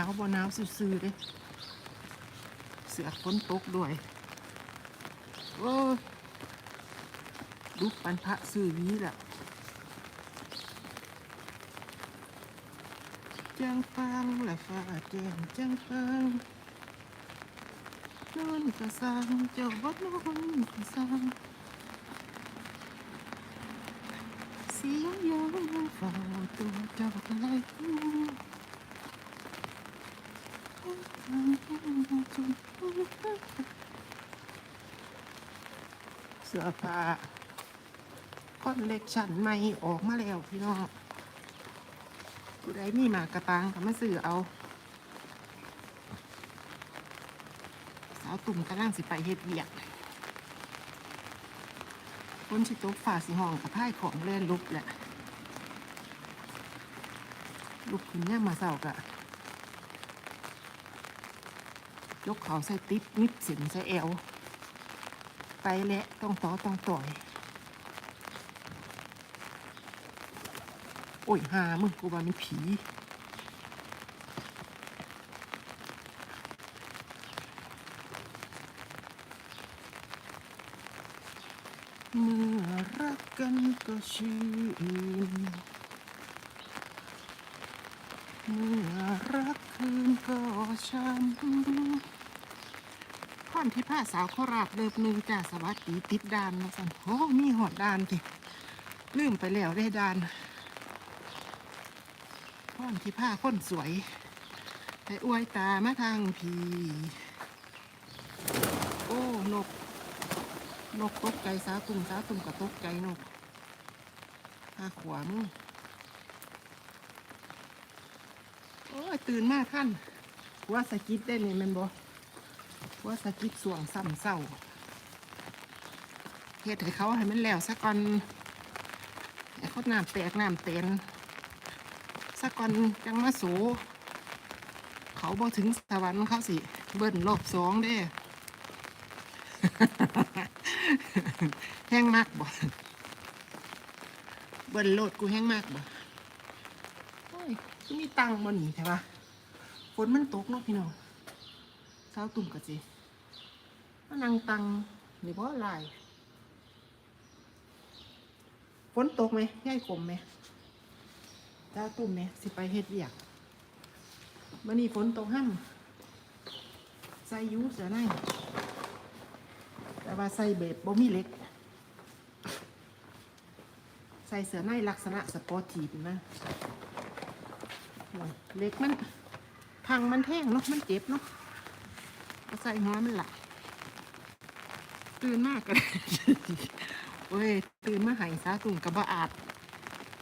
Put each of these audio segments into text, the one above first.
นาวบ่หนาวซื่อๆเด้เสือฝนตกด้วย โอ้ยลุกปันพระซื้อหวีละจังฟังและฟ้าแจ้งจังฟังนอนกระสังเจ้าบ่นอนกระสังเสียงยองเฝ้าตัวเจ้าไกลหู เสื้อผ้าคอนเล็กชันใหม่ออกมาแล้วพี่น้องผู้ใดมีหมากกระตังก็มาซื้อเอา สาวตุ่มกำลังสิไปเฮ็ดเวียกคนชิตกฝ่าสีห้องกับพ่ายของเล่นลุกแหละลุกขึ้นเนี่ยามมาเศร้ากะ ยกเขาใส่ติ๊บนิบสินใส่แอว ไปแหละต้องต่อต้องต่อย โอ้ยหามึงกูว่ามีผีเมื่อรักกันก็ชื่นเมื่อรักคืนก็ช้ำ ค่อนที่ผ้าสาวโคราชเลิบหนึ่งจ้าสวัสดีติดดานมาสั่นโอ้มีหอดดานทีลืมไปแล้วได้ดานค่อนที่ผ้าคนสวยแต่อวยตามาทางพีโอ้นก นกตกใจสาตุ่มสาตุ่มก็ตกใจนกหาขวามึงโอ้ยตื่นมากท่านว่าสกิดได้เลยมันบอ ว่าสกิดสวงซ้ำเศร้าเฮ็ดให้เขาให้มันแล้วสักก่อนให้เขาน้ำแตกน้ำเต็นสักก่อนจังมาสูเขาบอถึงสวรรค์เขาสิ เบิ้ลรอบสองเด้แห้งมากบ่เบิ้ลโลดกูแห้งมากบ่โอ้ยมีตังบ่หนีใช่ปะฝนมันตกเนาะพี่น้องเช้าตุ่มกะจิ มานั่งตังหรือบ่ลายฝนตกไหมย่ายกลมไหมเช้าตุ่มไหมสิไปเฮ็ดเวียกมื่อนี้ฝนตกห้ำใส่ยูเสือในแต่ว่าใส่เบ็ดบ่มีเล็ก ใส่เสือในลักษณะสปอร์ตีฟนะเล็กมันพังมันแท่งเนาะมันเจ็บเนาะใส่หัวมันหลับ ตื่นมากกันเว้ยตื่นมาหายสาตุ่มกับบะอาด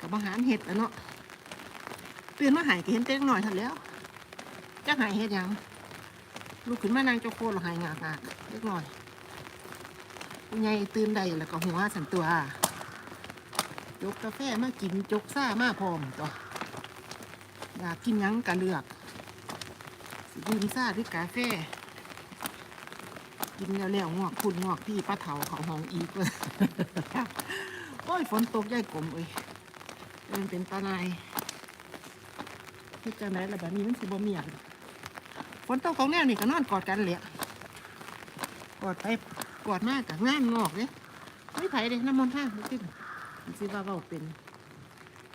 กับบะหารเห็ดแล้วเนาะตื่นมาหายก็เห็นเต้งหน่อยเท่าแล้วจะหายเห็ดยังลูกขึ้นมานางเจ้าโคตรหายงากงากเล็กหน่อยผู้ใหญ่ตื่นใดแล้วก็หัวสันตัวยกกาแฟมากินจกซ่ามาพร้อมตัวอยากกินยังกะเลือกสิดื่มซ่าหรือกาแฟ กินแล้วแล้วงอกคุณงอกพี่ป้าเถาเขาห้องอีกเลยโอ้ยฝนตกใหญ่กลมเอ้ยเดินเป็นตาลายที่จะไหนละแบบนี้มันสิบ่เมียกฝนตกของแนวนี่ก็นอนกอดกันเลยกอดไปกอดมากกับงานงอกเลยไม่ไผ่เลยน้ำมันท่าไม่ติดมันสิว่าเบาเป็น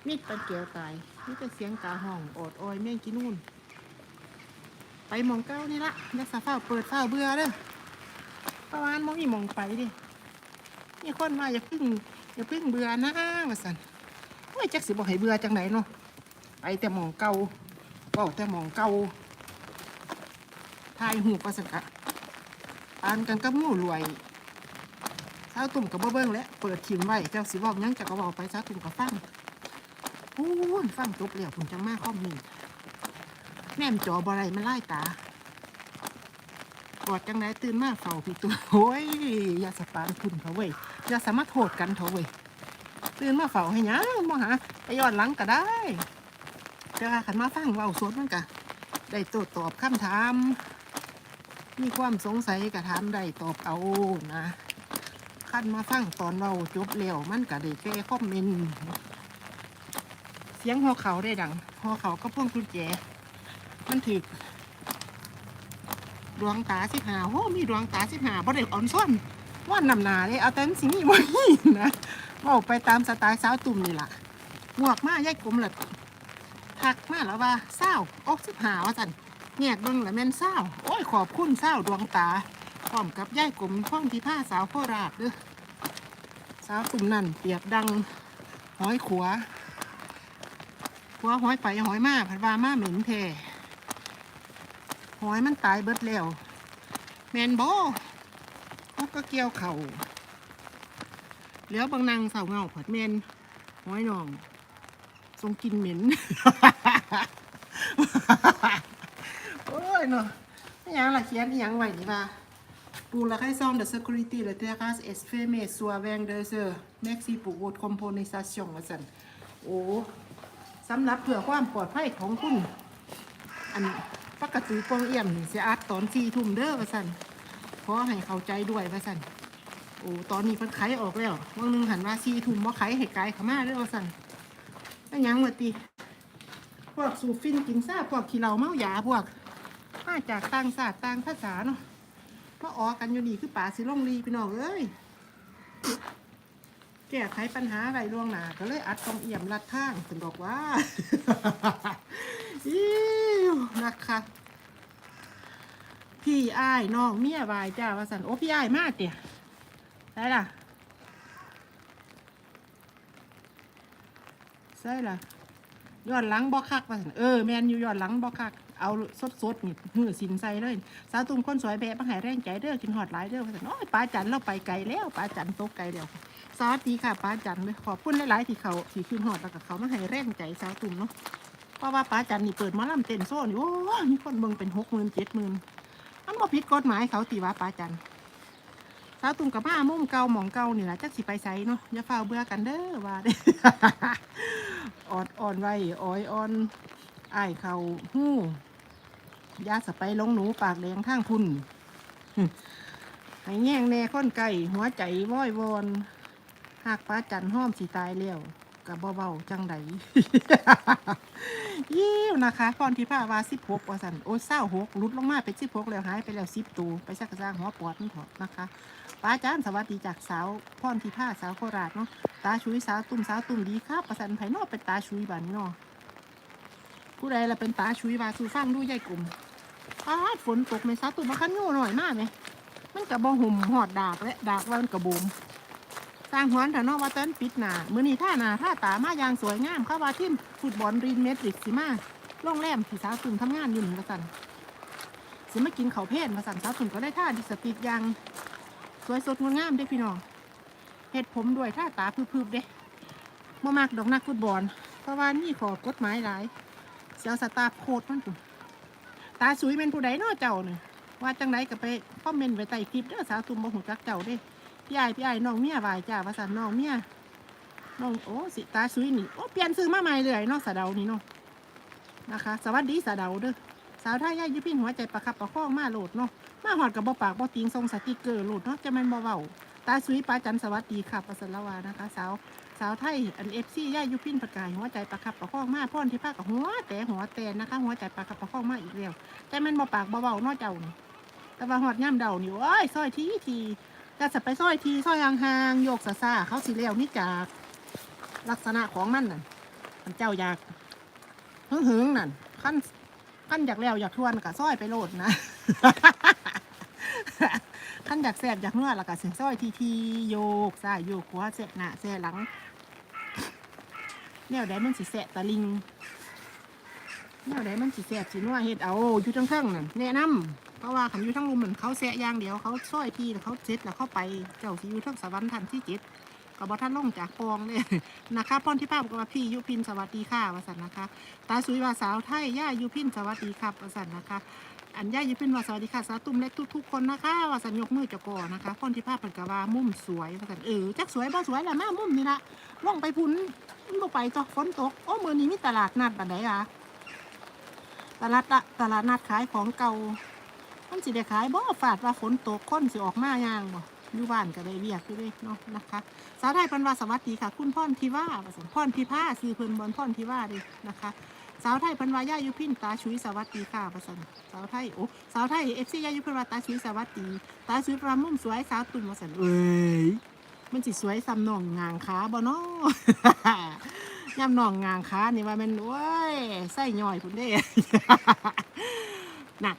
มีดปันเกียวตายมีแต่เสียงกาห้องอดโอยแม่งกินนู่นไปมองเก้านี่ละยักษ์สาฟ้าเปิดฟ้าเบื่อเด้อ ประมาณมองมีมองไปดิมีคนมาอย่าพึ่งอย่าพึ่งเบื่อนะว่าสันโอ้ยจักสิบอกให้เบื่อจังไหนเนาะไปแต่มองเก่าเก็แต่มองเก่าทายหูประสันกะปานกันกับงูรวยเช้าตุ่มกับเบิ้งแล้วเปิดทิมไว้เจ้าสิบอกยังจะก็บอกไปเช้าตุ่มกับฟังพูนฟังจบแล้วผมจังมาคอมเมนต์แนมจอบอะไรมันไล่ตา อดจังไหนตื่นมาเฝ้าพี่ตัวโอ้ยอย่าสปานคุณเขาเว้ยอย่าสามารถโทษกันเขาเว้ยตื่นมาเฝ้าให้ยังมาหาไปย้อนหลังก็ได้แต่ว่าขันมาฟังเว้าสดมันกะได้โต้ตอบคำถาม มีความสงสัยกะถามได้ตอบเอานะขันมาฟังตอนเราจบแล้วมันกะได้แก้คอมเมนต์เสียงหอเขาได้ดังหอเขาก็พ่วงกุญแจมันถึก ดวงตาสิบหาโอ้มีดวงตาสิบหาบ่ได้อ่อนซ่อนว่านำหนาเลยเอาแต่มันสิมีบ่มีนะเว่าไปตามสไตล์สาวตุ่มนี่ล่ะงวกมายายกลมเลยทักมาแล้วว่าเศร้าอกสิบหาว่าสันแงกเบิ่งแล้วแม่นเศร้าโอ้ยขอบคุณเศร้าดวงตาพร้อมกับยายกลมพ่องที่ผ้าสาวโคราชเด้อสาวตุ่มนั่นเปียบดังห้อยขัวขัวห้อยไปห้อยมาผัดว่ามาเหม็นแท้ หอยมันตายเบิดแล้ว แมนบอเขาก็เกี่ยวเข่าเหลือบางนางสาวเงาผัดแมนหอยนอง ทรงกินเหม็น โอ้ยเนาะนี่ยังละเขียนยังไหวนี่ว่า Pour la raison de sécurité, le terras s f e m e soit 22 heures. Merci pour votre compensation ว่าสันโอ้สำหรับเพื่อความปลอดภัยของคุณอัน ปกติปองเอี่ยมนี่สิอัดตอนสี่ทุ่มเด้อว่าสันขอให้เข้าใจด้วยว่าสันโอ้ตอนนี้เพิ่นไขออกแล้ววันหนึงหันว่าสี่ทุ่มว่าไขให้ไกลเขามาเด้อว่าสันก็ยังว่าติพวกสูบฟินกินซ่าพวกขี้เหล้าเมายาพวกมาจากต่างศาสตร์ต่างภาษาเนาะมาออกกันอยู่นี่คือป่าสิลงรีพี่น้องเอ้ยแก้ไขปัญหาไรล่วงหน้าก็เลยอัดกองเอี่ยมลัดทางถึงบอกว่าอิ้ว นะคะพี่อ้ายน้องเมียวายจ้าว่าสันโอ้พี่อ้ายมากเตี่ยได้ล่ะใช่ล่ะย้อนหลังบ่คักว่าสันเออแมนอยู่ย้อนหลังบ่คักเอาสดสดนี่หือสินใส่เลยสาวตุ้มคนสวยแบบมาใหายแรงใจเด้อกินหอดหลายเด้อว่าสันโอ้ยป้าจันเราไปไกลแล้วป้าจันโตไกลแล้วสวัสดีค่ะป้าจันเลยขอบคุณหลายๆที่เขาที่ขึ้นหอดแล้วกับเขามาให้แรงใจสาวตุ้มเนาะ เพราะว่าป้าจันนี่เปิดหมอลำเต้นโซ่นี่โอ้ยมีคนเบิ่งเป็นหกหมื่นเจ็ดหมื่นมันบ่ผิดกฎหมายเขาตีว่าป้าจันสาวตุ่มกับมามุ่มเก่าหมองเก่านี่แหละจักสิไปไสเนาะอย่าเฝ้าเบื่อกันเด้อว่าเด้ ออดอ่อนไว้อ้อยอ่อนอ้ายเขาหู้ยาสไปลงหนูปากแดงข้างพุ่น ให้แง่งแน่ค้นไก่หัวใจว้อยวอนหากป้าจันห้อมสิตายแล้ว กับเบาๆจังใดยิ้วนะคะพรที่ผ้าวาสิบหกว่าสันโอ้เศร้าหกลุดลงมาเป็นสิบหกแล้วหายไปแล้วสิบตัวไปสักกระซ่างหัวปอดมันเถอะนะคะป้าจานสวัสดีจากสาวพรที่ผ้าสาวโคราชเนาะตาชุยสาวตุ่มสาวตุ่มดีครับประสันไผ่นอกเป็นตาชุยบานนี้เนาะผู้ใดละเป็นตาชุยวาสูฟังดูใหญ่กลุ่มป้าฝนตกในสาวตุ่มมาคันโง่หน่อยมากไหมมันกับบอหุ่มหอดดากและดากวันกระบุม สร้างหวนถนอว่าเต้นปิดหนามือนี้ท่าหนาท่าตามาอย่างสวยงามเข้าว่าทีมฟุตบอลรีนเมดริกสิมาโรงแรมที่สาวตุ่มทำงานอยู่หนึ่งกระสันสิมากินเขาเพศมาสั่นสาวตุ่มก็ได้ท่าดิสติดยางสวยสดงดงามเด้พี่น้องเฮ็ดผมด้วยท่าตาพืบๆเด้บ่มักดอกนักฟุตบอลเพราะว่านี่ขอกฎหมายหลายเสียวสตาร์โคตรมันปุ่ตาสวยเป็นผู้ใดนาะเจ้าเนี่ยว่าจังไดก็ไปคอมเมนต์ไว้ใต้คลิปเด้อสาวตุ่มบ่หูจักเจ้าเด้ พี่ไอ้พี่ไอ้น้องเมียวายจ้าว่าสันน้องเมียน้องโอ้สิตาซุยนี่โอ้เปลี่ยนซื้อมาใหม่เลยเนาะสะเดานี่เนาะนะคะ สวัสดีสะเดาเด้อสาวท่ายายยุพินหัวใจประคับประคองมาโหลดเนาะมาหอดกับบ่ปากบ่ติงทรงสติกเกอร์โหลดเนาะจะมันบ่เว้าตาซุยปาจันสวัสดีค่ะประสละวานะคะ สาวสาวไทยอันเอฟซีย่ายุพินประกายหัวใจประคับประคองมาพ่อนที่ภาคกับหัวแต่หัวแต่นะคะ หัวใจประคับประคองมาอีกแล้วแต่มันบ่ปากบ่เว้าเนาะเจ้านี่แต่ว่าหอดย่ำเดานี่โอ้ยซอยทีที ก็จะไปซอยทีซอยห่างๆโยกซาซาเขาสิเลี้ยวนี่จากลักษณะของมันน่ะมันเจ้าอยากหึงหึงนั่นขั้นขั้นอยากเลี้ยวอยากทวนกับซอยไปโลดนะขั้นอยากแสบอยากนวดแล้วก็เสียงซอยทีทีๆโยกซ้ายโยกขวาแสะหน้าแสะหลังแนวใดมันสิแสะตะลิงแนวใดมันสิแสบสินัวเฮ็ดเอาอยู่ทั้งเทิงนั่นแนะนำ เพราะว่าขันอยู่ทั้งมุมเหมือนเขาแสะอย่างเดียวเขาซอยพี่แล้วเขาเจ็ดแล้วเข้าไปเจ้าสิอยู่ทั้งสวรรค์ทันที่เจ็ดก็บอท่านลงจากปองเลยนะคะพ่อนที่ป้าบอกว่าพี่ยุพินสวัสดีค่ะวสันนะคะตาสุยว่าสาวไทยย่ายุพินสวัสดีครับวสันนะคะ อันย่ายุพินว่าสวัสดีค่ะสาตุ้มเล็กทุกๆคนนะคะวสันยกมือจะก่อนะคะพ่อนที่ป้าเป็นกะว่ามุมสวยวสันเออจักสวยบ่สวยแหละมามุมนี่ละล่องไปพุ่นมันบ่ไปจ้ะฝนตกโอ้เมื่อนี้มีตลาดนัดบัดไหนอะตลาดตลาดนัดขายของเก่า มันสิได้ขายบ่ฝาดว่าฝนตกคนสิออกมาย่างบ่อยู่บ้านก็ได้เวียกอยู่ด้เนาะนะคะ สาวไทยเพิ่นวาสวัสดีค่ะ คุณพ่อนทิว่าพ่อนทิพาซื้อเพิ่นบนพ่อนทิว่าเด้นะคะสาวไทยพันวาย่ายุพินตาชุยสวัสดีค่ะประสันสาวไทยโอ้สาวไทยเอฟซีย่ายุพินวาตาชุยสวัสดีตาชุยปรามุ่มสวยสาวตุ่มประสันเอ้ยมันสิสวยซ้ำน่องงางขาบ่เนาะย่ำน่องงางขานี่ว่ามันโอ้ยไส้ย่อยพุ่นเด้น่ะ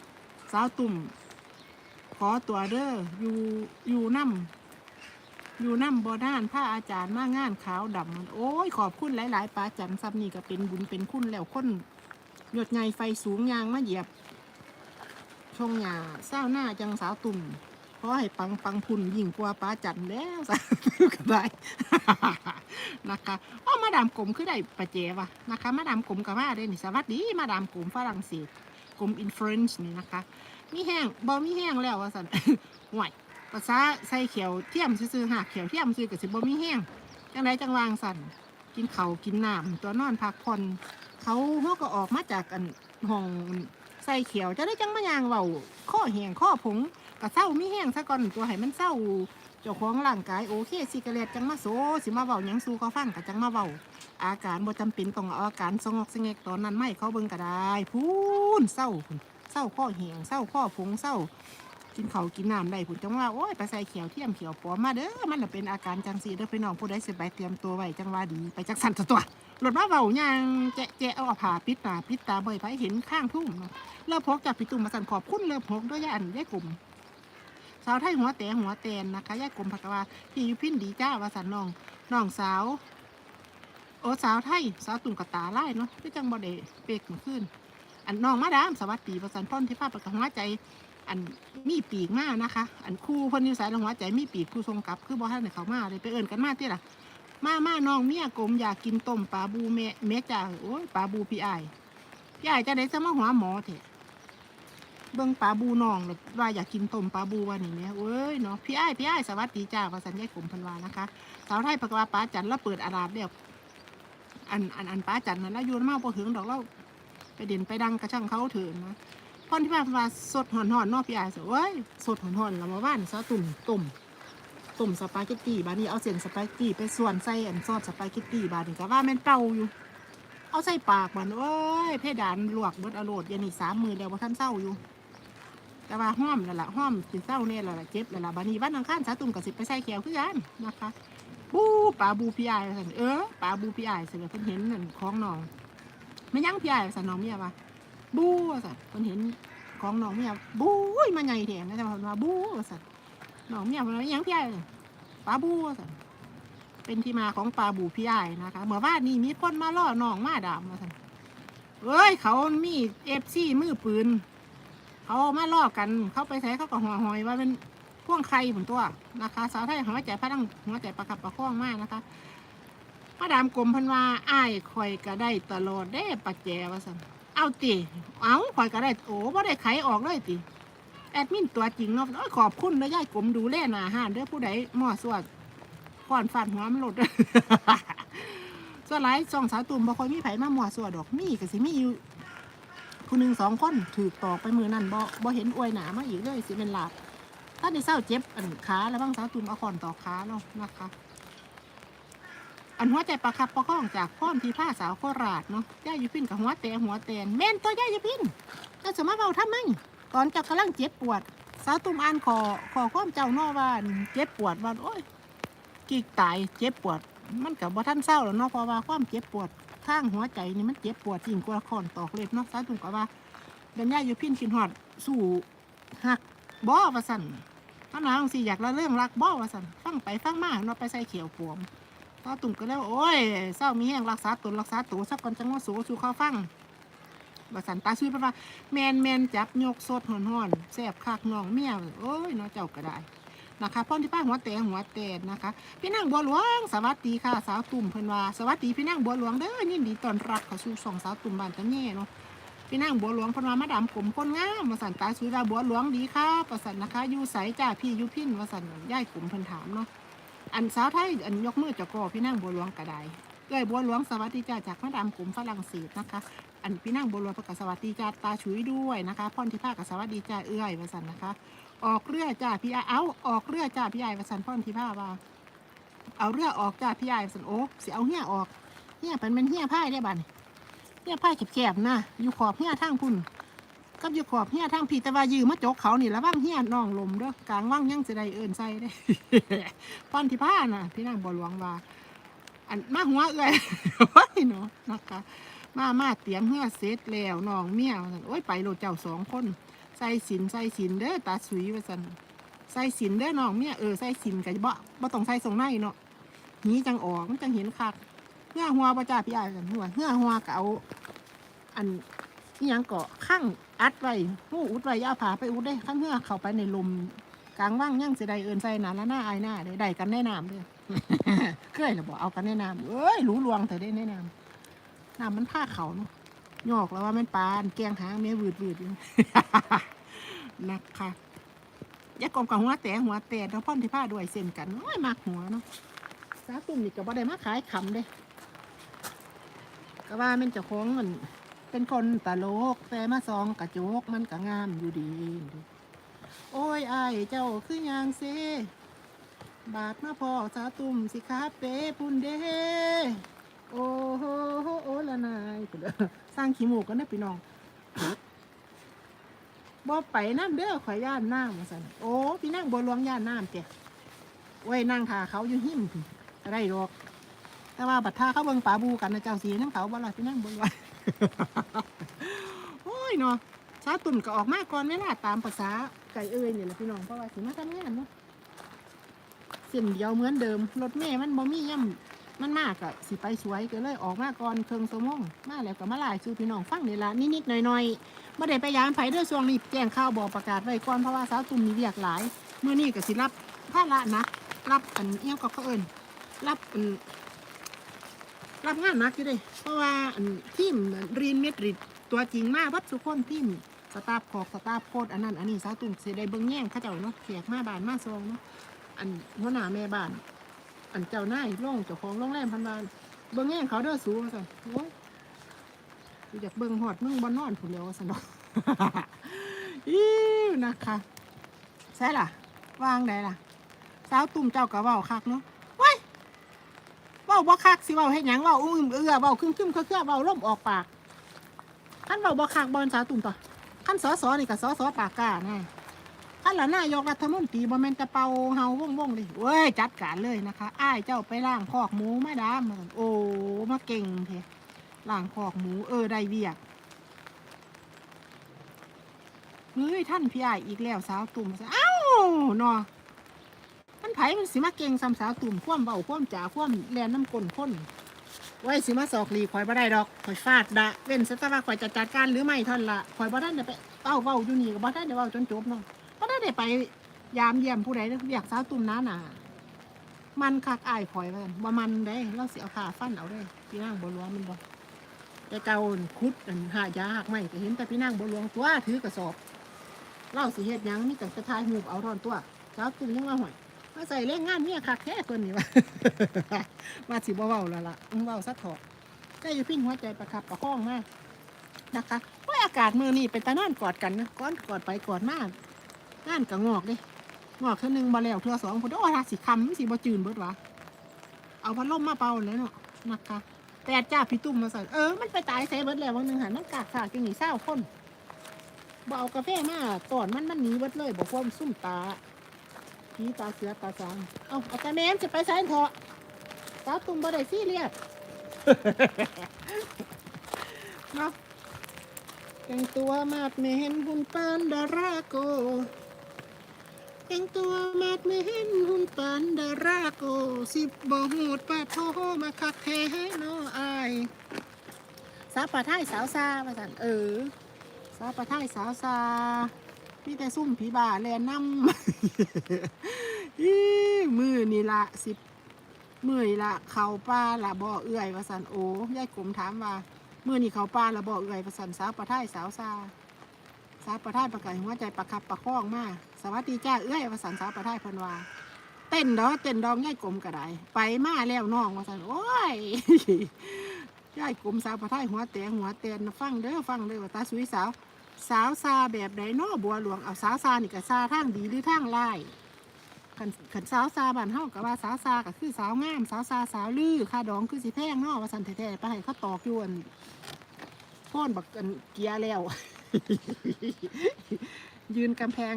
สาวตุ่มขอตัวเด้ออยู่อยู่น้ำอยู่น้ำบ่ด้านผ้าอาจารย์มางานขาวดำมันโอ้ยขอบคุณหลาย ๆป้าจันซับนี่ก็เป็นบุญเป็นคุณแล้วคนหยดไงไฟสูงยางมาเหยียบ ชงหยาเศร้าหน้าจังสาวตุ่มขอให้ปังปังพุนยิ่งกว่าป้าจันแล้วสาธุก็ได้นะคะอ๋อมาดามกลมคือได้ประเจวะนะคะ มาดามกลมกับมาได้นี่สวัสดี มาดามกลมฝรั่งเศส กลมอินฟลูเอนซ์นี่นะคะ มีแห้งบ่มีแห้งแล้วว่าสันห่วยภาษาใส่เขียวเทียมซื่อหากเขียวเทียมซื่อกับสิบ่มีแห้งจังไรจังวางสันกินเขากินน้ำตัวนอนพักผ่อนเขาเขาก็ออกมาจากอันห้องใส่เขียวจะได้จังมายางเบาข้อแห้งข้อผงกะเศร้ามีแห้งซะก่อนตัวให้มันเศร้า เจ้าของร่างกายโอเคสิกระเลตจังมาโซสิมาเบาหยังสู้เขาฟังกะจังมาเบาอาการบ่จำเป็นต้องเอาอาการสงอกสงเงกตอนนั้นไม่เขาเบิ่งก็ได้พูนเศร้าเศร้าข้อเหี่ยงเศร้าข้อผงเศร้ากินเขากินน้ำได้ผุนจังว่าโอ้ยไปใส่เขียวเทียมเขียวปอมาเด้อมันน่ะเป็นอาการจังสีเด้อพี่น้องผู้ใดสิไปเตรียมตัวไว้จังว่าดีไปจักสันตัวหลดมาเบาย่างแจะแจะเอาผ้าปิดตาปิดตาบ่อยไปเห็นข้างทุ่งเนาะเลิกพกจากปิดตุ่มมาสั่นขอบคุณเลิกพกด้วยยันยายกลุ่ม สาวไทยหัวแตงหัวแตนนะคะยายกลมพักว่าพี่ยุพินดีจ้าวาสันน้องน้องสาว โอ้สาวไทยสาวตุ่มกระตาไล่เนาะพี่จังบ่ได้เปกขึ้นขึ้น อันน้องมาดามสวัสดีประสันพ่อนที่ภาพประกหัวใจ อันมีปีกมากนะคะ อันคู่พนอยู่สายลงหัวใจมีปีกคู่ทรงกลับ คือบ่ทันเขามาเลยไปเอิ้นกันมาที่ล่ะมามาน้องเมียกลมอยากกินต้มปลาบูแม่แม่จ้าโอ้ยปลาบูพี่ไอพี่อจะได้สมหัวหมอเถอะ เบิ่งปลาบูนองเลยว่าอยากกินต้มปลาบูวันนี้แหม่ยเว้ยเนาะพี่ไอายพี่ไอายสวัสดีจ้าว่าสัญญากลมพันวานะคะสาวไทยประกว่าป้าจันแล้วเปิดอาราบแล้วอันอันอันป้าจันนั้นแล้วยูนมาบ่ถึงดอกเราไปเด่นไปดังกระช่างเขาเถินนะพ่อนที่ว่าว่าสดหอนหอนนอกพี่ไอายสเว้ยสดหอนหอนๆแล้วมาว่านซะตุ่มตุ่มตุ่มสปาเกตตี้บาดนี้เอาเส้นสปาเกตตี้ไปส่วนใส่อันซอสสปาเกตตี้บาดนี้ก็ว่าแม่นเป่าอยู่เอาใส่ปากมันเอ้ยเพดานลวกเบิดอโรดยานี่สามมือแล้วว่าท่านเศร้าอยู่ แต่ว่าห้อมแล้วล่ะห้อมสิเศร้าเนี่ยแล้วล่ะเจ็บแล้วล่ะบานี้วันอังคารสาตุ่มกับสิไปใส่แขวคือกันนะคะบูปลาบูพี่อายว่าซั่นเออปลาบูพี่อายสร็จแล้วเพิ่นเห็นนั่นของน้องไม่ยั้งพี่อายสันน้องเมียว่าบูสัตว์คนเห็นของน้องเมียบูยมาใหญ่แถมนะจ๊ะมันว่าบูสัตว์น้องเมียมันว่ายังพี่ไอ้เลยปลาบูสัตว์เป็นที่มาของปลาบูพี่ไอ้นะคะเมื่อวานนี้มีคนมาล่อน้องมาดามว่าสัตว์เอ้ยเขามีเอฟซีมือปืน เขามาล่อกันเขาไปใส่เขาก็หัวหอยว่าเป็นพ่วงใครผลตัวนะคะ สาวไทยหัวใจพระดังหัวใจประคับประคองมากนะคะมาดามกลมพันว่าอ้ายคอยก็ได้ตลอดได้ปัจแจว่าสันเอาติเอาข่อยก็ได้โอ้บ่ได้ไขออกเลยติแอดมินตัวจริงเนาะขอบคุณเลยายกลมดูแลหนาห้านเด้อผู้ใดหม้อสวดก่อนฟันหัวมันหลุดส่วนหลายสองสาวตุ่มบ่ค่อยมีไผมาหม้อสวดดอกมีก็สิมีอยู่ ผู้หนึ่งสองคนถือตอกไปมือนั่นบ่บ่เห็นอวยหนามาอีกเลยสิเป็นหลาบถ้าได้เศร้าเจ็บอันขาแล้วบ้างสาวตุ่มเอาคอนต่อขาเนาะนะคะ อันหัวใจประคับประคองจากพ่อมที่ผ้าสาวโคราชเนาะย่าอยู่พินกับหัวแตหัวแตนแม่นตัวย่าอยู่พินก็สมาเบาทำไมก่อนเจะกำลังเจ็บปวด สาวตุ่มอ่านขอขอความเจ้านอว่าเจ็บปวดว่าโอ้ยกีกตายเจ็บปวด มันกับว่าท่านเศร้าแล้วเนาะเพราะว่าความเจ็บปวด ทางหัวใจนี่มันเจ็บปวดจริงกว่าคอนตอกเล็บเนาะสาวตุ่มก็ว่าเดินย่าอยู่พินกินหอดสู่หักบ่อว่าสันถ้าหนาวสิอยากละเรื่องรักบ่อว่าสันฟังไปฟังมาเนาะไปใส่เขียวปวมตาตุ่มก็แล้วโอ้ยเศร้ามีแห้งรักษาตนรักษาตัวสักก่อนจังว่าสูสู่เขาฟังบาสันตาช่วยเพราะว่าแมนแมนจับยกสดหอนหอนแสบคักน้องเมียโอ้ยเนาะเจ้าก็ได้ นะคะพ่อที่ป้าหัวแตงหัวแตนนะคะ พี่นางบัวหลวงสวัสดีค่ะสาวตุ่มเพิ่นว่าสวัสดีพี่นางบัวหลวงเด้อยินดีต้อนรับเข้าสู่สองสาวตุ่มบ้านตะแง่เนาะพี่นางบัวหลวงเพิ่นว่ามาดามกลมคนงามมาสันตาสุดาบัวหลวงดีค่ะประสันนะคะอยู่ใสจ้าพี่อยู่พินว่าสันย่ายกลุ่มเพิ่นถามเนาะอันสาวไทยอันยกมือจะกอพี่นั่งบัวหลวงกระไดเอ้ยบัวหลวงสวัสดีจ้าจากมาดามกลุ่มฝรั่งเศสนะคะอันพี่นั่งบัวหลวงประกาศสวัสดีจ้าตาฉุยด้วยนะคะพ่อนที่ภาคกับสวัสดีจ้าเอื้อยวสันนะคะ ออกเรือจ้าพี่ไอาเอาออกเรือจ้าพี่ไอายวสันพ่อนที่ภาว่าเอาเรือออกจ้าพี่ไอายวสันโอ้สิเอาเหี้ยออกเหี้ยเป็นเป็นเหี้ยพายได้บัดนเนี่ยผ้าแคบๆนะอยู่ขอบเฮียทางพุ่นกับอยู่ขอบเฮียทางพี่แต่ว่ายืมมาจกเขานี่ระวังเฮียน้องลมเด้อกลางว่างยังสิได้เอินใส่ได้ป้อนที่ผ้าน่ะ พี่นางบ่หลวงว่าอันมาหัวเอ้ยโอ้ยเนาะนะคะมามาเตรียมเฮือเสร็จแล้วน้องเมียวโอ้ยไปโลดเจ้าสองคน ใส่สินใส่สินเด้อตาสุยว่าซั่นใส่สินเด้อน้องเมียเออใส่สินก็บ่บ่ต้องใส่ทรงในเนาะหนีจังออกมันจังเห็นคักเฮือหัวบ่จ้าพี่อายกันหัวเฮือหัวก็เอาอันนี่ยังเกาะข้างอัดไว้หูอุดไว้ยาเอาผาไปอุดได้ข้างเฮือเข้าไปในลมกลางว่างยังสิได้เอินใส่หนาละหน้าอายหน้าได้ได้กันแนะน้ำเด้อเคยหรือบอกเอากันแนะนำเอ้ยรู้ลวงแต่ได้แนะนำน้ำมันผ้าเขาเนาะ ยอกแล้วว่ามันปานแกงหางเมียวืดวืดอยู่นะคะยากลมกับหัวแต่หัวแต่แล้วพ่อนที่ผ้าด้วยเส้นกันโอ้ยมากหัวเนาะสาตุ่มนี่ก็บ่ได้มาขายขำเด้ก็ว่ามันเจะคงมันเป็นคนตลกแต่มาซองกระจกมันก็งามอยู่ดี โอ้ยไอายเจ้าคือยางเซบาดมาพอสาตุ่มสิคาเป้พุ่นเด้โอ้โหโอ้ละนายพุ่นเด้อ สร้างขี้หมูกกันนะพี่น้องบ่ไปน้ำเด้อข่อยย่านน้ำมาสั่นโอ้พี่นั่งบนหลวงย่านน้ำเจ้ไว้นั่งขาเขาอยู่หิ้มพุ่ได้ดอก แต่ว่าบัดท่าเขาเบิ่งปลาบูกันนะเจ้าสีน้ำเขาบ่ละพี่นั่งบนหลวงโอ้ยเนาะสาตุ่มก็ออกมาก่อนเวลาตามภาษาไก่เอ้ยนี่แหละพี่น้องเพราะว่าสิมาทำงานเนาะเส้นเดียวเหมือนเดิมรถเมย์มันบ่มีย่ำ มันมากอะสิไปสวยก็เลยออกมาก่อนเครื่องสมงมาแล้วก็มาหลายสู่พี่น้องฟังนี่ละนิดๆหน่อยๆไม่ได้ไปยามไผเด้อช่วงนี้แจ้งข่าวบอกประกาศไว้ก่อนเพราะว่าสาวตุ่มมีเรียกหลายเมื่อนี้ก็สิรับภาระนักรับอันเอี้ยวก็เขาเอิญรับอันรับงานนักอยู่เด้เพราะว่าทีมรีนเมดริดตัวจริงมากวัดสุคนทีมสตาฟขอกสตาฟโคดอันนั้นอันนี้สาวตุ่มสิได้เบิ่งแย่งเขาเจ้าเนาะแขกมาบานมาซองเนาะอันหัวหน้าแม่บ้าน อันเจ้านายโรงเจ้าของโรงแรมพันบานเบิ่งแง่งเขาเด้อสูว่าซั่นโอ้ยอยากเบิ่งฮอดมึงบ่นอนพุ่นแล้วว่าซั่นดอกอิ้วนะคะใช่ล่ะ วางได้ล่ะ สาวตุ่มเจ้าก็เว้าคักเนาะว้ายเว้าบ่คักสิเว้าเฮ็ดหยังเว้าอื้มเอื้อเว้าคึมๆเครือๆเว้าล่มออกปากคันเว้าบ่คักบอนสาวตุ่มต่อคันสอสอนี่ก็สอสอปากกาแน่ ท่านละนายกรัฐมนตรีบ่แม่นต่เปาเฮาว่องว่องๆเลยเว้ยจัดการเลยนะคะอ้ายเจ้าไปล่างคอกหมูมาดามมาโอ้มาเก่งเทล่างคอกหมูเออได้เวียกเฮ้ยท่านพี่อ้ายอีกแล้วสาวตุ่มเอ้าเนาะมันไผมันสิมาเก่งซ้ำสาวตุ่มคว่ำเบาคว่ำจ๋าคว่ำแลนน้ำกลนคนไว้สิมาสอกหลีข่อยบ่ได้ดอกข่อยฟาดดะเว้นซะแต่ว่าข่อยจัดการหรือไม่ท่านละข่อยบ่ทันได้ไปเอ้าเว้าอยู่นี่ก็บ่ทันได้เว้าจนจบเนาะ ก็ได้ไปยามเยี่ยมผู้ใดเรียกสาวตุ่มน้าหนามันคักอายข่อยว่าบ่มันได้เราสิเอาขาฟันเอาได้พี่นางบ่หลวงมันบ่แต่เก่าคุดอันหายาหักไม่ก็เห็นแต่พี่นางบ่หลวงตัวถือกระสอบเล่าสิเฮ็ดหยังมีแต่จะทายหูบเอาทอนตัวสาวตุ่มยังว่าห่วยมาใส่เล่งงานเมียคักแท้เพิ่นนี่ว่าว่าสิบ่เว้าแล้วล่ะมึงเว้าซะเถอะได้อยู่พิ้นหัวใจประคับประคองมากนะคะว่าอากาศมือนี้เป็นตานอนกอดกันนะก้อนกอดไปกอดมา งานก็งอกเดิงอกเท่านึงมาแล้วเทือสองพุ่นโอ้ราสิคำมันสิบ่จืนเบิดวะเอาพัดลมมาเป่าเลยเนาะนะคะแต่จ้าพี่ตุ้มมาใส่เออมันไปตายใส่เบิดแล้ววันหนึ่งหันมันกากฝากจังหนีเศร้าคนบ่เอากาแฟมาตอนมันมันหนีเบิดเลยบอกว่ามันซุ่มตาผีตาเสือตาจางเอาเอาแต่แม่มจะไปใส่เถอะสาตุ้มบ่ได้ซี่เรียสเนาะแต่งตัวมาดเมเห็นหุ่นปานดาราโก แต่งตัวมาดเมเห็นหุ่นปานดาราโกสิบบ่หูดปาโทมาคักแท้เนออายสาวปะท้ายสาวซามาสั่นเออสาวปะท้ายสาวซามีแต่ซุ่มผีบ่าแลนำอีมือนี่ละสิบมือนี่ละเขาป้าละบ่อเอื่อยว่าสันโอ้ยายกลมถามว่าเมื่อนี่เขาปลาระบ่อเอื่อยประสันสาวประท่ายสาวซาสาวประท่ายประกาศหัวใจประคับประคองมาก สวัสดีจ้าเอื้อยประสันสาวประท่ายเพันวาเต้นดอกเต้นดองย่ายกลมก็ได้ไปมาแล้วน้องประสันโอ้ยย่ายกลมสาวประท่ายหัวแตงหัวแตนฟังเด้อฟังเด้อว่าตาสุยสาว สาวซาแบบใดน้อบัวหลวงเอาสาวซานี่ก็ซาทางดีหรือทางไล่ขันขันสาวซาบ้านเฮากับว่าสาวซาก็คือสาวงามสาวซาสาวลือค่าดองคือสิแพงเนาะว่าสันแท้ๆไปให้เขาตอกยวนโค่นบักเกียร์แล้ว ยืนกำแพง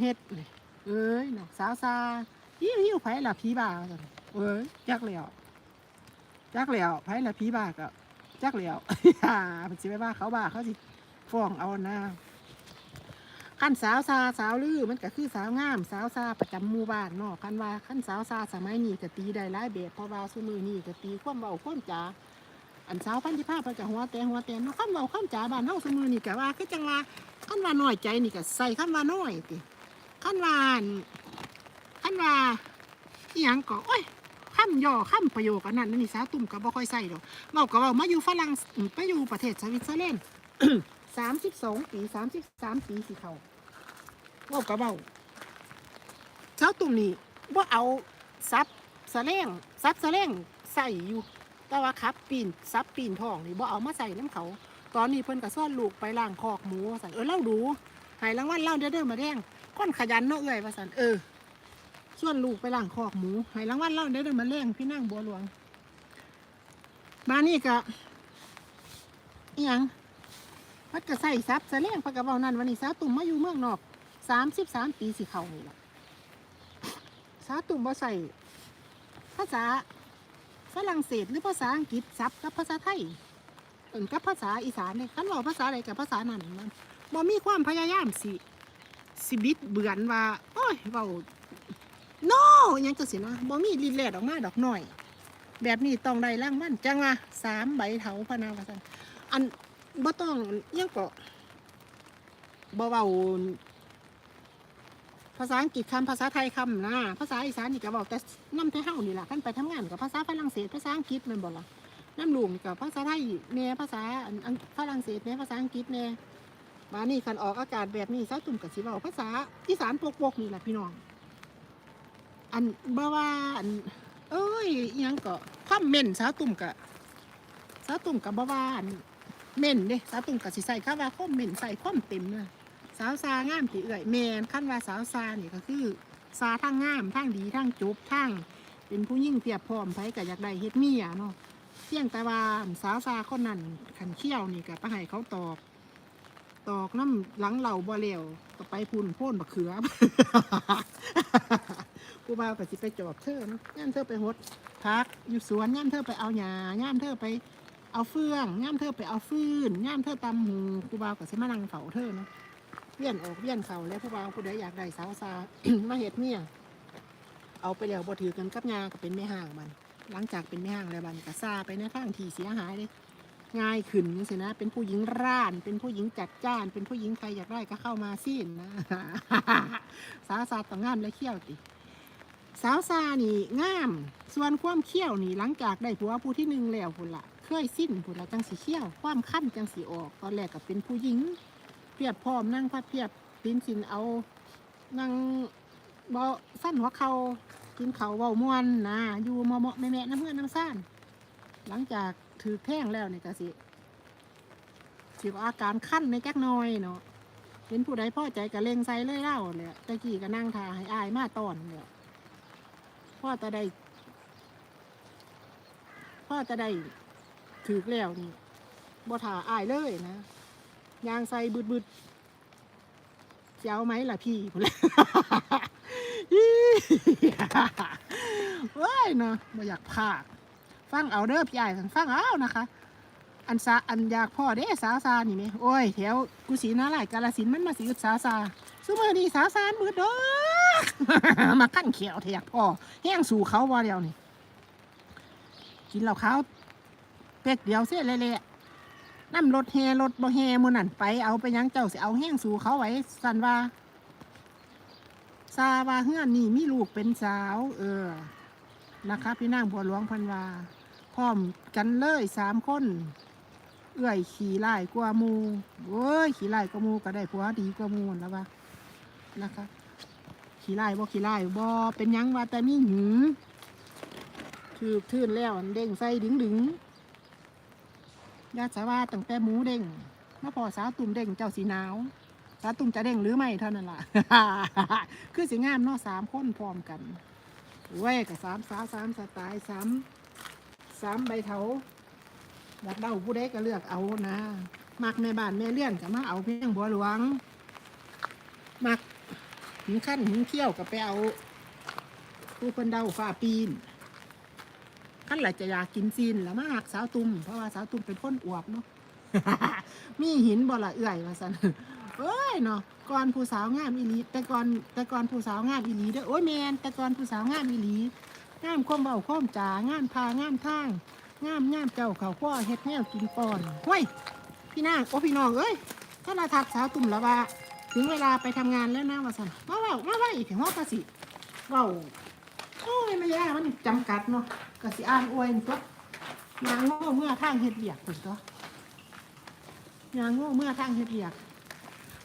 เฮ็ดเลยเอ้ยเนาะสาวซาหิ้วหิ้วไผละผีบ้าเอ้ยจักแล้วจักแล้วไผละผีบ้าก็จักแล้วอ่ามันสิไปว่าเขาบ้าเขาสิฟ้องเอาหนะขั้นสาวซาสาวลือมันก็คือสาวงาม สาวซาประจำหมู่บ้านเนาะคันว่าขั้นสาวซาสมัยนี้ก็ตีได้หลายแบบเพราะว่าซุมือนี้ก็ตีความเบาความจ๋าอันสาวพันธิภาพไปกับหัวแตงหัวแตงเนาะคำเว้าคำจ๋าบ้านเฮาซุมือนี่ก็ว่าคือจังว่าคันว่าน้อยใจนี่ก็ใส่คันว่าน้อยติ คันวานคันว่าอีหยังก็โอ้ยคำย่อคำประโยคอันนั้นอันนี่สาวตุ่มก็บ่ค่อยใส่ดอกเว้าก็เว้ามาอยู่ฝรั่งไปอยู่ประเทศสวิตเซอร์แลนด์32ปี33ปีสิเขาเว้าก็เว้าสาวตุ่มนี่บ่เอาซับสะแลงซับสะแลงใส่อยู่ แต่ว่าครับปีนซับปีนทองนี่บ่เอามาใส่น้ำเขา ตอนนี้เพิ่นก็ซ่อนลูกไปล่างคอกหมูว่าสันเออเล่าดูหายรางวัลเล่าเด้อเด้อมาแดง ก้นขยันเนาะเอ้ยว่าสันเออส่วนลูกไปล่างคอกหมูใหายรางวัลเล่าเด้อเด้อมาแดงพี่นั่งบัวหลวงมานี่ก็อิหยังพัดก็ใส่ซับแสลงพักกระเบานั่นวันนี้สาตุ่มมาอยู่เมืองนอกสามสิบสามปีสิเขานี่แหละสาตุ่มบ่ใส่ภาษาฝรั่งเศสหรือภาษาอังกฤษซับกับภาษาไทยเอิ่นกับภาษาอีสานเนี่ยคันบอกภาษาอะไรกับภาษานั้นมันบ่มีความพยายามสิ สิบิดเบือนว่าโอ้ยเว้าโนหยังจังสินะบ่มีลิ้นแลดออกมาดอกหน่อย แบบนี้ต้องได้รางวัลจังว่าสามใบเถาพะนาวาสันอันบ่ต้องยังก็บ่เว้าภาษาอังกฤษคำภาษาไทยคำนะภาษาอีสานนี่ก็บอกแต่น้ำแต่เฮานี่แหละคันไปทำงานกับภาษาฝรั่งเศสภาษาอังกฤษม่นบ่ล่ะน้ำหลวงกับภาษาไทยแน่ภาษาฝรั่งเศสแน่ภาษาอังกฤษแน่ มานี่คันออกอากาศแบบนี้ซะตุ่มกับสิเว้าภาษาอีสานปกๆนี่แหละพี่น้อง อันบ่ว่าอัน เอ้ยยังก็คอมเมนต์สาวตุ่มกะสาวตุ่มกับบ่ว่าอันเม่นเด้สาวตุ่มกับสิใส่คำว่าคอมเมนต์ใส่คอมเต็มนะสาวซางามติเอื่อยแมนคันว่าสาวซานี่ก็คือซาทั้งงามทั้งดีทั้งจบทั้งเป็นผู้ยิ่งเพียบพร้อมไผก็อยากได้เฮ็ดเมียเนาะเพียงแต่ว่าสาวซาคนนั้นขันเขี้ยวนี่ก็ไปให้เขาตอก ตอกน้ำหลังเหล่าบ่เหล้วก็ไปพุ่นโพ่นบักเขือผู้บ่าวก็สิไปจอบเธอเนาะย่ามเธอไปหดพักอยู่สวนย่ามเธอไปเอาหญ้าย่ามเธอไปเอาเฟืองย่ามเธอไปเอาฟืนย่ามเธอตำหูผู้บ่าวก็สิมานั่งเฝ้าเธอเนาะเวียนออกเวียนเข่าแล้วผู้บ่าวผู้ใดอยากได้สาวซามาเฮ็ดเมียเอาไปแล้วบ่ถือกันกับยาก็เป็นแม่ห่างมัน หลังจากเป็นแม่ห่างแล้วบันก็ซาไปในทางที่เสียหายเลย ง่ายขึ้นจังซี่นะ เป็นผู้หญิงร่าน เป็นผู้หญิงจัดจ้าน เป็นผู้หญิงใครอยากได้ก็เข้ามาสิ้นนะ สาวซาต้องงามและเขี้ยวติ สาวซานี่งาม ส่วนความเขี้ยวนี่หลังจากได้ผัวผู้ที่หนึ่งแล้วพุ่นละเคยสิ้นพุ่นละจังสีเขี้ยว ความขั้นจังสีออก ตอนแรกก็เป็นผู้หญิง เพียบพร้อมนั่งพัดเพียบตีนสินเอานั่งเบาสั้นหัวเขากินเขาเบามวนนะอยู่มอมแม่แม่น้ำเพื่อนน้ำซ่านหลังจาก ถือแท่งแล้วนี่ก็สิสิว่าอาการขั้นในแก๊กหน้อยเนาะเป็นผู้ใดพ่อใจกะเลงใส่เลยเล่าเลยตะกี้ก็นั่งทาให้อายมาตอนเลยพ่อจะได้พ่อจะได้ถือแล้วนี่บ่ถาอายเลยนะยางใส่บึดบึดๆจะเอาไหมล่ะพี่พุ่นแหละเว้ยเนาะบ่อยากพาก ฟังเอาเด้อพี่ใหญ่ายฟังเอานะคะ อันซาอันอยากพ่อเด้สาวซานี่ไหมโอ้ยแถวกุศินาหลายกาลสินมันมาสิอึดสาวซาซุมื่อนี้สาวซานมืดเด้อมาขั้นเขียวเทียกพ่อแห้งสู่เขาว่าเดียวนี่กินเหล้าขาวเป็กเดียวเสียเละๆน้ำรถแฮรถบ่แฮมือนั่นไปเอาไปยังเจ้าสิเอาแห้งสู่เขาไว้สันว่าซาว่าเฮือนนี่มีลูกเป็นสาว เออ นะคะ พี่นางบัวหลวงพันวา พร้อมกันเลยสามคน เอื้อยขี่ไล่กว่ามูโอ้ยขี่ไล่กว่ามูก็ได้ผัวดีกว่ามูแล้วว่านะคะขี้ไล่บ่ขี้ไล่บ่เป็นยังว่าแต่มีหืมถือทื่นแล้วเด้งใส่ดึงดึงญาติสาวาตั้งแต่หมูเด้งมาพอสาวตุ่มเด้งเจ้าสีหนาวสาวตุ่มจะเด้งหรือไม่เท่านั้นล่ะ คือสิงามเนาะสามคนพร้อมกันเว้ยกับสามสาวสามสไตล์สาม สามใบเถาอยากเดาผู้ใดก็เลือกเอานะ มักแม่บ้านแม่เลี้ยนก็มาเอาเพียงบัวหลวง มักหินขั้นหินเขี้ยวก็ไปเอาผู้คนเดาฟ้าปีนขั้นหลายจะอยากกินซีนแล้วมาหักสาวตุ่มเพราะว่าสาวตุ่มเป็นคนอวบเนาะมีหินบ่ละเอื่อยมาสันเอ้ยเนาะก่อนผู้สาวงามอีหลีแต่ก่อนแต่ก่อนผู้สาวงามอีหลีเด้อโอ้ยแมนแต่ก่อนผู้สาวงามอีหลี งามความเบาความจ๋างามพางามทางงามงามเจ้าเขาพ่อเฮ็ดแนวกินปอนห้วยพี่นางโอ้พี่น้องเอ้ยถ้าเราทักสาวตุ่มล้วว่าถึงเวลาไปทำงานแล้วนะว่าสันมาว่ามาว่าอีกถึงว่าภาษีเว่าโอ้ยไม่ยากมันจำกัดเนาะกสิอ่านอวยนี่ตัวยางโง่เมื่อทางเฮ็ดเบียกคุณตัวยางโง่เมื่อทางเฮ็ดเบียก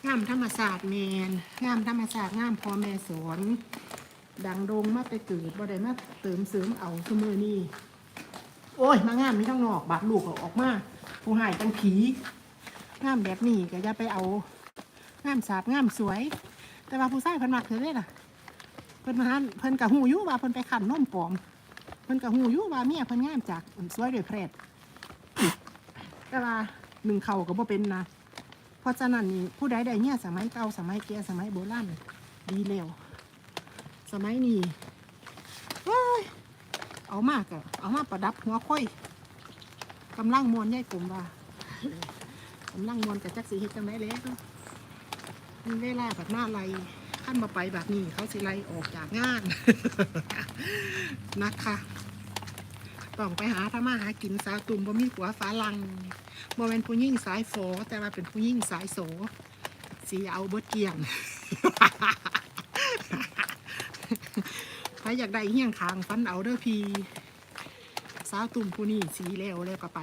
งามธรรมศาสตร์แมนงามธรรมศาสตร์งามพ่อแม่สอน ดังโดงมาไปเกิดบ่ได้มาเติมเสริมเอาสมือนี่โอ้ย มางามมีทั้งนอกบาดลูกเอาออกมาผู้หายจังผีงามแบบนี้ก็อย่าไปเอางามสาบงามสวย แต่ว่าผู้ชายเพิ่นมักเธอเด้ล่ะเพิ่นมาหาเพิ่นกะหูอยู่ว่าเพิ่นไปขันนมปลอมเพิ่นกะหูอยู่ว่าเมียเพิ่นงามจากสวยด้วยแพรดแต่ว่าหนึ่งเข่าก็บ่เป็นนะเพราะฉะนั้นนี่ผู้ใดใดเนี่ยสมัยเก่าสมัยแก่สมัยโบราณดีแล้ว มัยนี้เว้ยเอามากอะเอามาประดับหัวค่อยกำลังมวนใหญ่กลมว่ากำลังมวนกับจักสีเฮ็ดจังไดแล้วมีเวลาแบบหน้าไรขั้นมาไปแบบนี้ เขาสิไลออกจากงานนะคะต้องไปหาทำมาหากินสาวตุ่มบ่มีหัวฟ้าลังบ่เป็นผู้หญิงสายโฟแต่ว่าเป็นผู้หญิงสายโสสีเอาเบิดเกียง ใครอยากได้เฮี้ยงคางฟันเอาเด้อพีสาวตุ่มผู้นี้สีแล้วแล้วก็ไป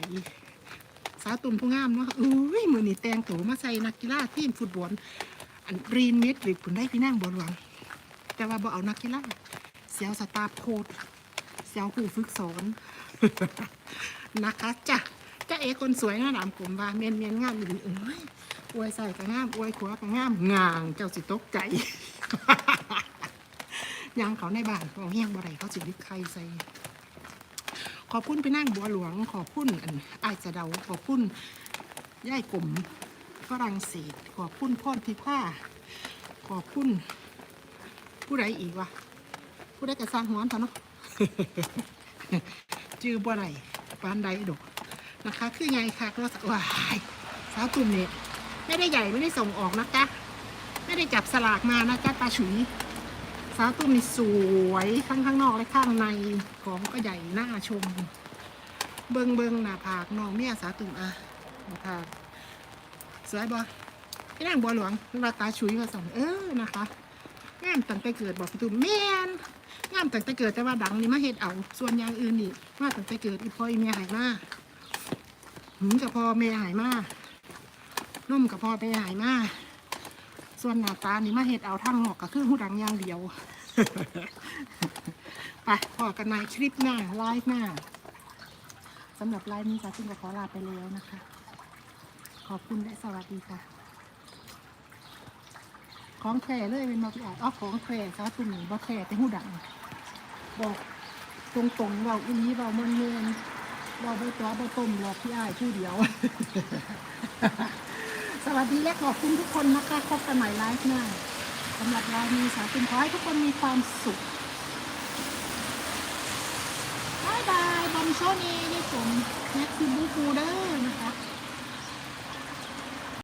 สาวตุ่มผู้งามเนาะอุ้ยมือนี่แต่งตัวมาใส่นักกีฬาทีมฟุตบอลอันรีนเมดหริกผุนได้พี่นั่งบอลหวัง แต่ว่าบ่เอานักกีฬาเสียวสตาร์โคดเสียวผู้ฝึกสอนนะคะจ้ะจ้าเอคนสวยงามผมว่าเมียนเมียนงามอยู่เอ้ยอวยใส่ก็งามอวยขวาก็งามงางเจ้าสิตกใจ ยางเขาในบ้านเขาเฮี้งบ่ไรเขาสิลิกใครใส่ขอบคุณพี่นั่งบัวหลวง ขอบคุณอันอายจะเดาขอบคุณย่ายกลมฝรั่งเศสขอบคุณพ่อนพิผ้าขอบคุณผู้ใดอีกวะผู้ใดกระสร้างหัวเถอะเนาะจื้อบ่ไรปานใดดอกนะคะ คือไงคะก็ว้ายสาวตุ่มเนี่ยไม่ได้ใหญ่ไม่ได้ส่งออกนะจ๊ะไม่ได้จับสลากมานะจ๊ะตาฉุย สาวตุ่มนี่สวยข้างข้างนอกและข้างในของก็ใหญ่หน่าชม เบิงเบิงหน้าผากน้องเมียสาวตุ่มอะหน้าผากสวยบ่พี่นางบัวหลวงเวลาตาฉุยมาส่งเออนะคะงามตั้งแต่เกิดบอกพี่ตุ่มแม่นงามตั้งแต่เกิดแต่ว่าดังนี่มาเฮ็ดเอา ส่วนอย่างอื่นนี่มาตั้งแต่เกิดอีพ่ออีเมียหายมาหืมกับพ่อแม่หายมานุ่มกับพ่อแม่หายมา ส่วนหน้าตานี่มาเห็ดเอาทั้งหอกก็คือหูดังอย่างเดียว ไปพอกันในคลิปหน้าไลฟ์หน้าสำหรับไลฟ์นี้ค่ะซึ่งจะขอลาไปแล้วนะคะ ขอบคุณและสวัสดีค่ะ ของแคร์เลยเป็นมาพี่อาจอ๋อของแคร์ซะตุ่มนี่บ่แคร์แต่หูดัง บอกตรงๆเราอีนี้เราเมือนเมือนเราใบตัวใบต้มหลอกพี่อ้ายผู้เดียว สวัสดีและขอบคุณทุกคนนะคะพบกันใหม่ไลฟ์หน้าสำหรับไลฟ์นี้สาวคุณขอให้ทุกคนมีความสุขบายบายบอมโชนีนี่ผมแม็กซิบูฟูเดอร์นะคะ